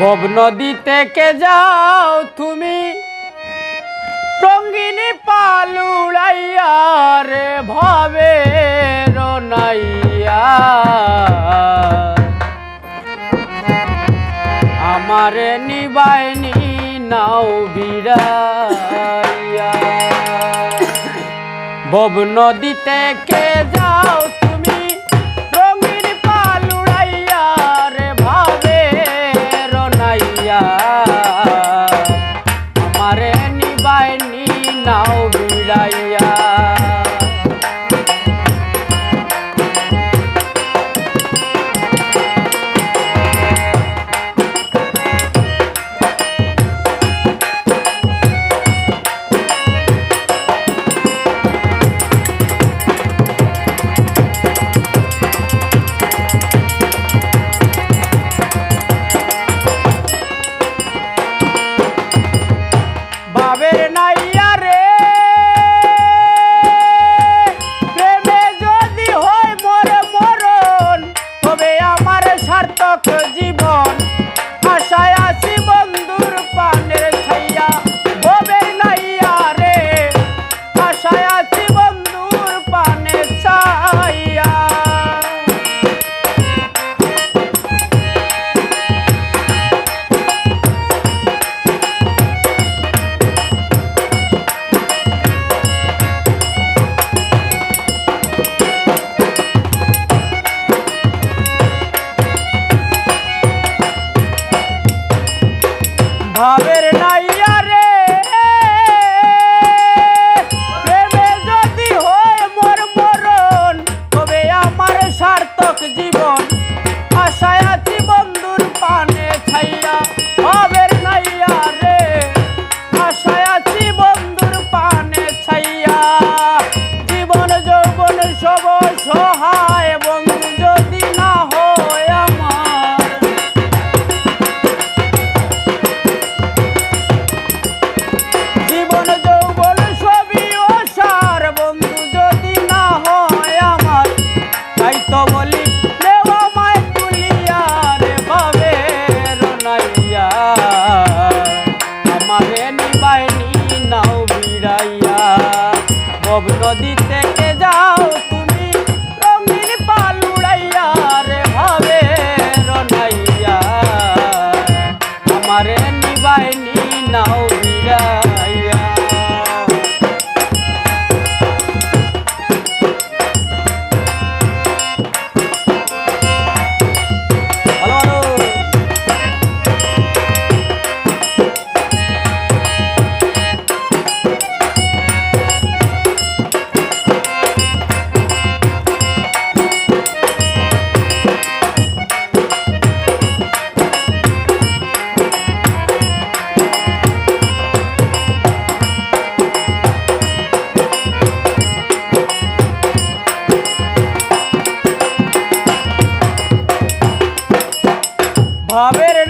Bob নদী থেকে যাও তুমি। রঙ্গিনী পালুড়াইয়া রে ভবে রনাইয়া আমার নিবাইনি নাও বিড়াইয়া। বব নদী থেকে যাও যদি থেকে যাও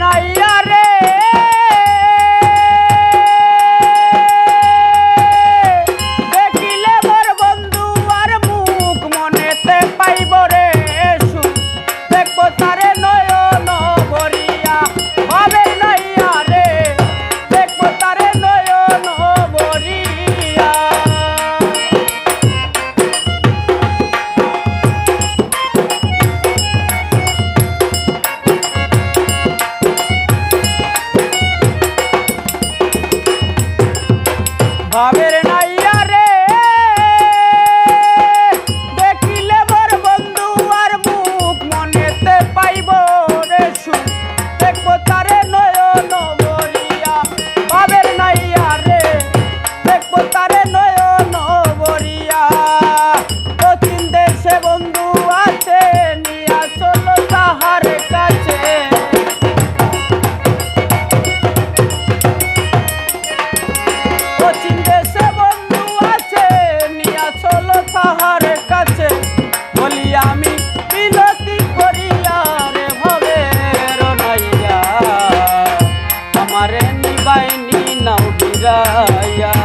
নাইয়া রে। ছায়া